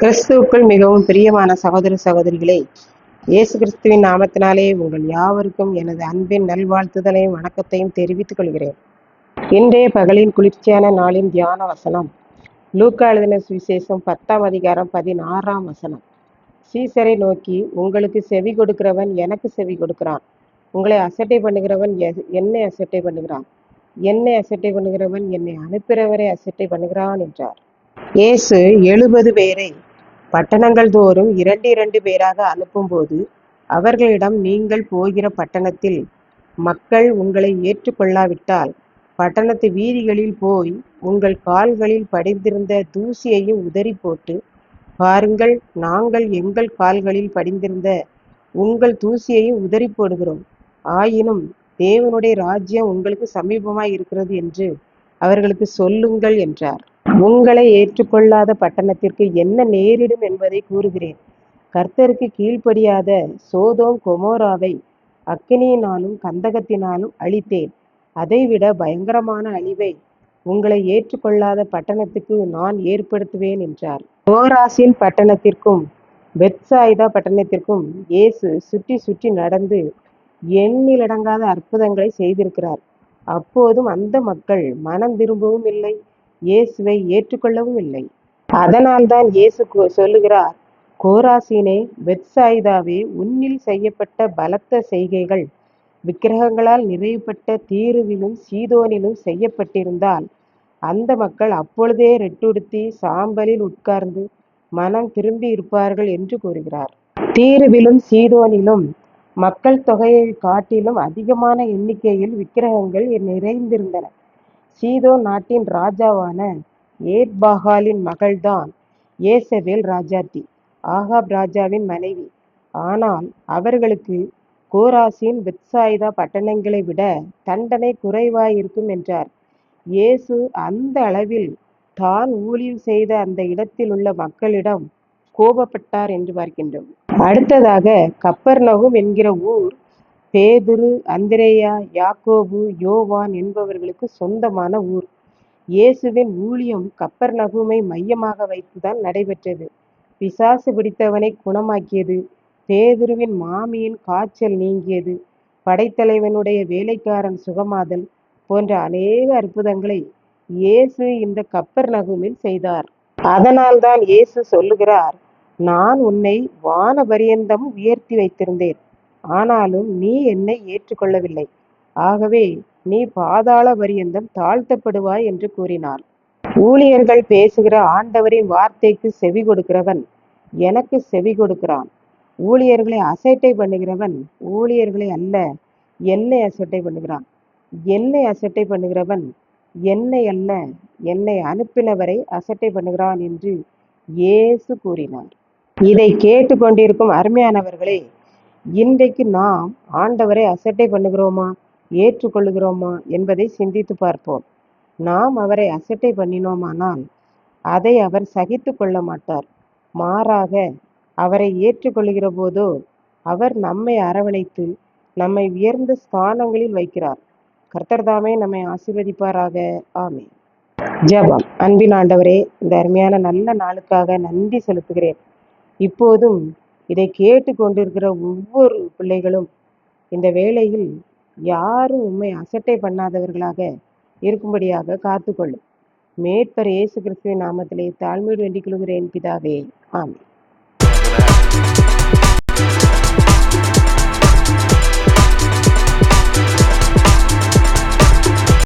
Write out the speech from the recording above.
கிறிஸ்துவுக்குள் மிகவும் பிரியமான சகோதர சகோதரிகளே இயேசு கிறிஸ்துவின் நாமத்தினாலே உங்கள் யாவருக்கும் எனது அன்பின் நல்வாழ்த்துதலையும் வணக்கத்தையும் தெரிவித்துக் கொள்கிறேன். இன்றைய பகலின் குளிர்ச்சியான நாளின் தியான வசனம் லூக்கா எழுதின சுவிசேஷம் பத்தாம் அதிகாரம் பதினாறாம் வசனம். சீசரை நோக்கி உங்களுக்கு செவி கொடுக்கிறவன் எனக்கு செவி கொடுக்கிறான். உங்களை அசட்டை பண்ணுகிறவன் எ- என்னை அசட்டை பண்ணுகிறான். என்னை அசட்டை பண்ணுகிறவன் என்னை அனுப்புகிறவரை அசட்டை பண்ணுகிறான் என்றார். இயேசு எழுபது பேரை பட்டணங்கள் தோறும் இரண்டு இரண்டு பேராக அனுப்பும்போது அவர்களிடம் நீங்கள் போகிற பட்டணத்தில் மக்கள் உங்களை ஏற்றுக்கொள்ளாவிட்டால் பட்டணத்து வீதிகளில் போய் உங்கள் கால்களில் படிந்திருந்த தூசியையும் உதறி போட்டு பாருங்கள் நாங்கள் எங்கள் கால்களில் படிந்திருந்த உங்கள் தூசியையும் உதறி போடுகிறோம் ஆயினும் தேவனுடைய ராஜ்யம் உங்களுக்கு சமீபமாய் இருக்கிறது என்று அவர்களுக்கு சொல்லுங்கள் என்றார். உங்களை ஏற்றுக்கொள்ளாத பட்டணத்திற்கு என்ன நேரிடும் என்பதை கூறுகிறேன். கர்த்தருக்கு கீழ்ப்படியாத சோதோம் கொமோராவை அக்கினியினாலும் கந்தகத்தினாலும் அழித்தேன். அதைவிட பயங்கரமான அழிவை உங்களை ஏற்றுக்கொள்ளாத பட்டணத்துக்கு நான் ஏற்படுத்துவேன் என்றார். கோராசின் பட்டணத்திற்கும் பெட்சாயிதா பட்டணத்திற்கும் இயேசு சுற்றி சுற்றி நடந்து எண்ணிலடங்காத அற்புதங்களை செய்திருக்கிறார். அப்போதும் அந்த மக்கள் மனம் திரும்பவும் இல்லை. இயேசுவை ஏற்றுக்கொள்ளவும் இல்லை. அதனால்தான் இயேசு சொல்லுகிறார் கோராசினே பெத்சாயிதாவே உன்னில் செய்யப்பட்ட பலத்த செய்கைகள் விக்கிரகங்களால் நிறைவுபட்ட தீருவிலும் சீதோனிலும் செய்யப்பட்டிருந்தால் அந்த மக்கள் அப்பொழுதே ரெட்டுடுத்தி சாம்பலில் உட்கார்ந்து மனம் திரும்பி இருப்பார்கள் என்று கூறுகிறார். தீருவிலும் சீதோனிலும் மக்கள் தொகையை காட்டிலும் அதிகமான எண்ணிக்கையில் விக்கிரகங்கள் நிறைந்திருந்தன. சீதோன் நாட்டின் ராஜாவான ஏத்பாகாலின் மகள்தான் ஏசவேல் ராஜாத்தி ஆகாப் ராஜாவின் மனைவி. ஆனால் அவர்களுக்கு கோராசின் பெத்சாயிதா பட்டணங்களை விட தண்டனை குறைவாயிருக்கும் என்றார். இயேசு அந்த அளவில் தான் ஊழியம் செய்த அந்த இடத்தில் உள்ள மக்களிடம் கோபப்பட்டார் என்று பார்க்கின்றோம். அடுத்ததாக கப்பர்நகும் என்கிற ஊர் பேதுரு அந்திரேயா யாக்கோபு யோவான் என்பவர்களுக்கு சொந்தமான ஊர். இயேசுவின் ஊழியம் கப்பர் நகுமை மையமாக வைத்துதான் நடைபெற்றது. பிசாசு பிடித்தவனை குணமாக்கியது. பேதுருவின் மாமியின் காய்ச்சல் நீங்கியது. படைத்தலைவனுடைய வேலைக்காரன் சுகமாதல் போன்ற அநேக அற்புதங்களை இயேசு இந்த கப்பர் நகுமில் செய்தார். அதனால்தான் இயேசு சொல்லுகிறார் நான் உன்னை வான பரியந்தம் உயர்த்தி வைத்திருந்தேன். ஆனாலும் நீ என்னை ஏற்றுக்கொள்ளவில்லை. ஆகவே நீ பாதாள பரியந்தம் தாழ்த்தப்படுவாய் என்று கூறினார். ஊழியர்கள் பேசுகிற ஆண்டவரின் வார்த்தைக்கு செவி கொடுக்கிறவன் எனக்கு செவி கொடுக்கிறான். ஊழியர்களை அசட்டை பண்ணுகிறவன் ஊழியர்களை அல்ல என்னை அசட்டை பண்ணுகிறான். என்னை அசட்டை பண்ணுகிறவன் என்னை அல்ல என்னை அனுப்பினவரை அசட்டை பண்ணுகிறான் என்று இயேசு கூறினார். இதை கேட்டுக்கொண்டிருக்கும் அருமையானவர்களே இன்றைக்கு நாம் ஆண்டவரை அசட்டை பண்ணுகிறோமா ஏற்றுக்கொள்ளுகிறோமா என்பதை சிந்தித்து பார்ப்போம். நாம் அவரை அசட்டை பண்ணினோமானால் அதை அவர் சகித்து கொள்ள மாட்டார். மாறாக அவரை ஏற்றுக்கொள்கிற போதோ அவர் நம்மை அரவணைத்து நம்மை உயர்ந்த ஸ்தானங்களில் வைக்கிறார். கர்த்தர் தாமே நம்மை ஆசீர்வதிப்பாராக. ஆமே ஜெபம். அன்பின் ஆண்டவரே இந்த அருமையான நல்ல நாளுக்காக நன்றி செலுத்துகிறேன். இப்போதும் இதை கேட்டு கொண்டிருக்கிற ஒவ்வொரு பிள்ளைகளும் இந்த வேளையில் யாரும் உண்மை அசட்டை பண்ணாதவர்களாக இருக்கும்படியாக காத்துக்கொள்ளும் மேற்பர் இயேசு கிறிஸ்துவின் நாமத்திலே தாழ்மையோடு வேண்டிக் கொள்கிறேன் பிதாவே. ஆமென்.